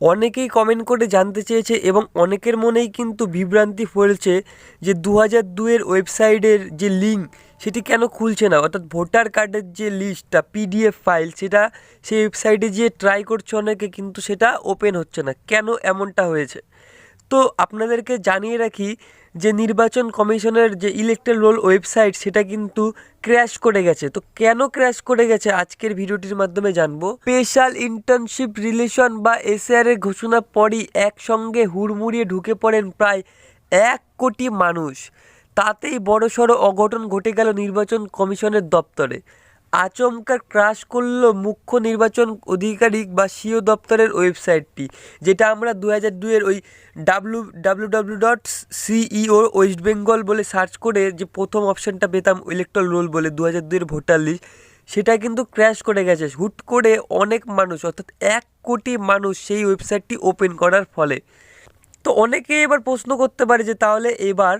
অনেকেই কমেন্ট করে জানতে চেয়েছে এবং অনেকের মনেই কিন্তু বিভ্রান্তি ফেলছে যে দু হাজার দুয়ের ওয়েবসাইটের যে লিঙ্ক সেটি কেন খুলছে না? অর্থাৎ ভোটার কার্ডের যে লিস্টটা পিডিএফ ফাইল সেটা সেই ওয়েবসাইটে গিয়ে ট্রাই করছে অনেকে, কিন্তু সেটা ওপেন হচ্ছে না। কেন এমনটা হয়েছে? তো আপনাদেরকে জানিয়ে রাখি যে নির্বাচন কমিশনের যে ইলেকট্রাল রোল ওয়েবসাইট সেটা কিন্তু ক্র্যাশ করে গেছে। তো কেন ক্র্যাশ করে গেছে? আজকের ভিডিওটির মাধ্যমে জানব। স্পেশাল ইন্টার্নশিপ রিলেশন বা এসআর এর ঘোষণা পরই একসঙ্গে হুড়মুড়িয়ে ঢুকে পড়েন প্রায় এক কোটি মানুষ। তাতেই বড়সড় অঘটন ঘটে গেল নির্বাচন কমিশনের দপ্তরে। আচমকা ক্রাশ করল মুখ্য নির্বাচন অধিকারিক বা সিও দপ্তরের ওয়েবসাইটটি, যেটা আমরা দু হাজার দুইয়ের ওই W W W dot CEO West Bengal বলে সার্চ করে যে প্রথম অপশানটা পেতাম ইলেকট্রাল রোল বলে দু হাজার দুয়ের ভোটার লিস্ট সেটা কিন্তু ক্র্যাশ করে গেছে। হুট করে অনেক মানুষ, অর্থাৎ এক কোটি মানুষ সেই ওয়েবসাইটটি ওপেন করার ফলে। তো অনেকেই এবার প্রশ্ন করতে পারে যে তাহলে এবার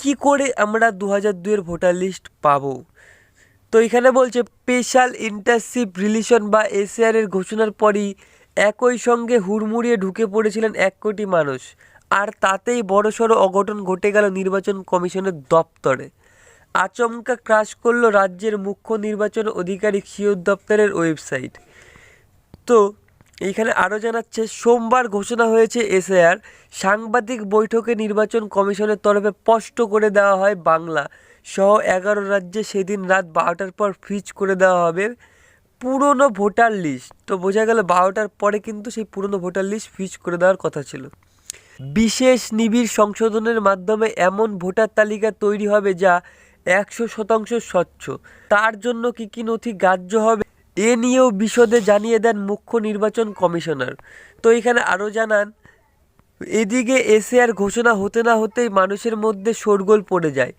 কি করে আমরা দু হাজার দুইয়ের ভোটার লিস্ট পাবো? তো এখানে বলছে স্পেশাল ইন্টারশিপ রিলেশন বা এসআর এর ঘোষণার পরই একই সঙ্গে হুড়মুড়িয়ে ঢুকে পড়েছিলেন এক কোটি মানুষ। আর তাতেই বড়সড় অঘটন ঘটে গেল নির্বাচন কমিশনের দপ্তরে। আচমকা ক্রাশ করল রাজ্যের মুখ্য নির্বাচন আধিকারিক সিও দপ্তরের ওয়েবসাইট। তো এইখানে আরও জানাচ্ছে, সোমবার ঘোষণা হয়েছে এসআর সাংবাদিক বৈঠকে নির্বাচন কমিশনের তরফে স্পষ্ট করে দেওয়া হয় বাংলা। সহ এগারো রাজ্যে সেদিন রাত বারোটার পর ফ্রিজ করে দেওয়া হবে পুরনো ভোটার লিস্ট। তো বোঝা গেল বারোটার পরে কিন্তু সেই পুরনো ভোটার লিস্ট ফ্রিজ করে দেওয়ার কথা ছিল। বিশেষ নিবিড় সংশোধনের মাধ্যমে এমন ভোটার তালিকা তৈরি হবে যা একশো শতাংশ স্বচ্ছ। তার জন্য কী কী নথি গ্রাহ্য হবে এ নিয়েও বিশদে জানিয়ে দেন মুখ্য নির্বাচন কমিশনার। তো এখানে আরও জানান, এদিকে এসএআর ঘোষণা হতে না হতেই মানুষের মধ্যে শোরগোল পড়ে যায়।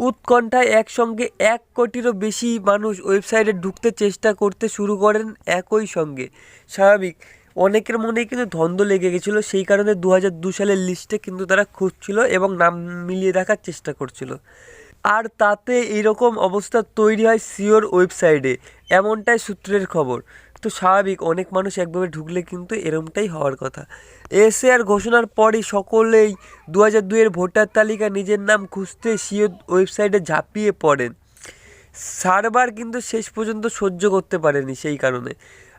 উৎকণ্ঠায় একসঙ্গে এক কোটিরও বেশি মানুষ ওয়েবসাইটে ঢুকতে চেষ্টা করতে শুরু করেন একই সঙ্গে। স্বাভাবিক, অনেকের মনেই কিন্তু ধন্দ লেগে গেছিল, সেই কারণে দু সালের লিস্টে কিন্তু তারা খুঁজছিল এবং নাম মিলিয়ে দেখার চেষ্টা করছিল। আর তাতে এরকম অবস্থা তৈরি হয় সিওর ওয়েবসাইটে, এমনটাই সূত্রের খবর। তো স্বাভাবিক, অনেক মানুষ একভাবে ঢুকলে কিন্তু এরমটাই হওয়ার কথা। এসএআর ঘোষণার পরই সকলেই দু হাজার দুইয়ের ভোটার তালিকা নিজের নাম খুঁজতে সিও ওয়েবসাইটে ঝাঁপিয়ে পড়েন। সার্ভার কিন্তু শেষ পর্যন্ত সহ্য করতে পারেনি সেই কারণে।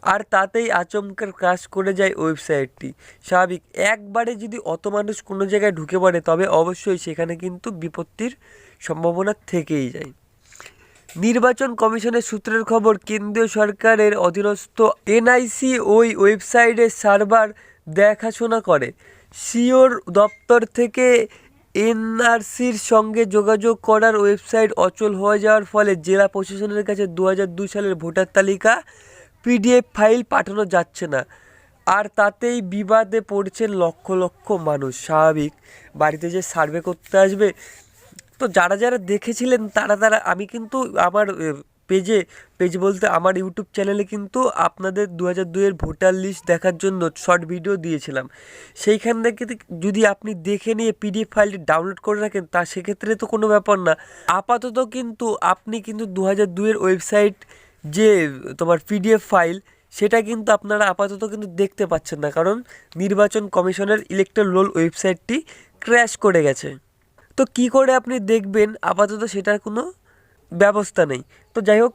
আর তাতেই আচমকার ক্রাশ করে যায় ওয়েবসাইটটি। স্বাভাবিক, একবারে যদি অত মানুষ কোনো জায়গায় ঢুকে পড়ে, তবে অবশ্যই সেখানে কিন্তু বিপত্তির সম্ভাবনা থেকেই যায়। নির্বাচন কমিশনের সূত্রের খবর, কেন্দ্রীয় সরকারের অধীনস্থ এনআইসি ওই ওয়েবসাইটের সার্ভার দেখাশোনা করে। সিওর দপ্তর থেকে এনআরসির সঙ্গে যোগাযোগ করার ওয়েবসাইট অচল হয়ে যাওয়ার ফলে জেলা প্রশাসনের কাছে দু হাজার দুই সালের ভোটার তালিকা পিডিএফ ফাইল পাঠানো যাচ্ছে না। আর তাতেই বিবাদে পড়ছেন লক্ষ লক্ষ মানুষ। স্বাভাবিক, বাড়িতে যে সার্ভে করতে আসবে, তো যারা যারা দেখেছিলেন তারা তারা, আমি কিন্তু আমার পেজে, পেজ বলতে আমার ইউটিউব চ্যানেলে কিন্তু আপনাদের দু হাজার দুইয়ের ভোটার লিস্ট দেখার জন্য শর্ট ভিডিও দিয়েছিলাম। সেইখান থেকে যদি আপনি দেখে নিয়ে পিডিএফ ফাইলটি ডাউনলোড করে রাখেন, তা সেক্ষেত্রে তো কোনো ব্যাপার না। আপাতত কিন্তু আপনি কিন্তু দু হাজার দুইয়ের ওয়েবসাইট যে তোমার পিডিএফ ফাইল সেটা কিন্তু আপনারা আপাতত কিন্তু দেখতে পাচ্ছেন না, কারণ নির্বাচন কমিশনের ইলেকট্রাল রোল ওয়েবসাইটটি ক্র্যাশ করে গেছে। তো কি করে আপনি দেখবেন? আপাতত সেটার কোনো ব্যবস্থা নেই। তো যাই হোক,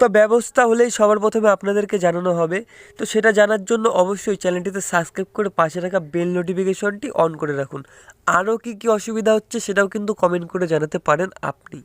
তো ব্যবস্থা হলেই সবার প্রথমে আপনাদেরকে জানানো হবে। তো সেটা জানার জন্য অবশ্যই চ্যানেলটিতে সাবস্ক্রাইব করে পাশে রাখা বেল নোটিফিকেশনটি অন করে রাখুন। আরও কী কী অসুবিধা হচ্ছে সেটাও কিন্তু কমেন্ট করে জানাতে পারেন আপনি।